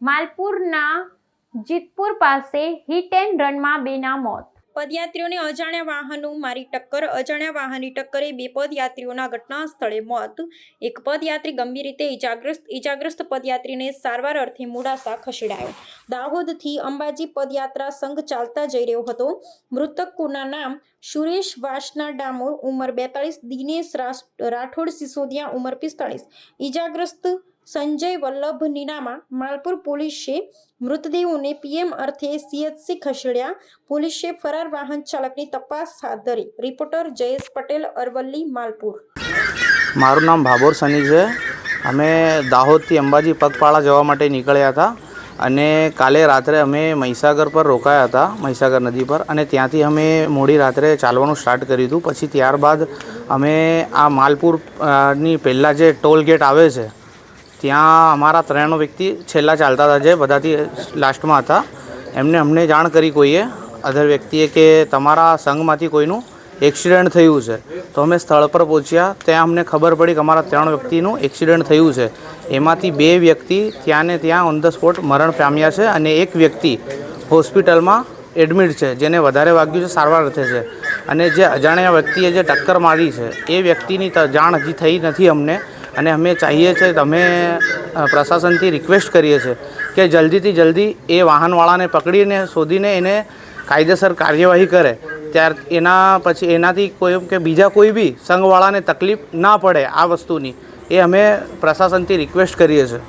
માલપુરના જીતપુર પાસે hit and રનમાં બેના મોત. પદયાત્રીઓને અજાણ્યા વાહનો મારી ટક્કર, અજાણ્યા વાહનની ટક્કરે બે પદયાત્રીઓના ઘટના સ્થળે મોત. એક પદયાત્રી ગંભીર રીતે ઈજાગ્રસ્ત ઈજાગ્રસ્ત પદયાત્રીને સારવાર અર્થે મોડાસા ખસેડાયો. દાહોદથી અંબાજી પદયાત્રા સંઘ ચાલતા જઈ રહ્યો હતો. મૃતકોના નામ સુરેશ વાસના ડામોર, ઉંમર બેતાળીસ, દિનેશ રાઠોડ સિસોદિયા, ઉંમર પિસ્તાળીસ. ઈજાગ્રસ્ત સંજય વલ્લભ નીનામાં માલપુર પોલીસે મૃતદેહોને પીએમ અર્થે સીએચસી ખસેડ્યા. પોલીસે ફરાર વાહન ચાલકની તપાસ હાથ ધરી. રિપોર્ટર જયેશ પટેલ, અરવલ્લી, માલપુર. મારું નામ ભાભોર સની છે. અમે દાહોદથી અંબાજી પગપાળા જવા માટે નીકળ્યા હતા અને કાલે રાત્રે અમે મહીસાગર પર રોકાયા હતા, મહીસાગર નદી પર અને ત્યાંથી અમે મોડી રાત્રે ચાલવાનું સ્ટાર્ટ કર્યું હતું. પછી ત્યારબાદ અમે આ માલપુરની પહેલાં જે ટોલ ગેટ આવે છે ત્યાં અમારા ત્રણ વ્યક્તિ છેલ્લા ચાલતા હતા જે બધાથી લાસ્ટમાં હતા. એમને અમને જાણ કરી કોઈએ અધર વ્યક્તિએ કે તમારા સંઘમાંથી કોઈનું એક્સિડન્ટ થયું છે. તો અમે સ્થળ પર પહોંચ્યા, ત્યાં અમને ખબર પડી કે અમારા ત્રણ વ્યક્તિનું એક્સિડન્ટ થયું છે. એમાંથી બે વ્યક્તિ ત્યાં ને ત્યાં ઓન ધ સ્પોટ મરણ પામ્યા છે અને એક વ્યક્તિ હોસ્પિટલમાં એડમિટ છે, જેને વધારે વાગ્યું છે, સારવાર અર્થે છે. અને જે અજાણ્યા વ્યક્તિએ જે ટક્કર મારી છે, એ વ્યક્તિની જાણ હજી થઈ નથી અમને. અને અમે ચાહીએ છીએ તમે પ્રશાસનથી રિક્વેસ્ટ કરીએ છીએ કે જલ્દીથી જલ્દી એ વાહનવાળાને પકડીને, શોધીને એને કાયદેસર કાર્યવાહી કરે. ત્યાર એના પછી એનાથી કોઈ કે બીજા કોઈ બી સંઘવાળાને તકલીફ ના પડે આ વસ્તુની. એ અમે પ્રશાસનથી રિક્વેસ્ટ કરીએ છીએ.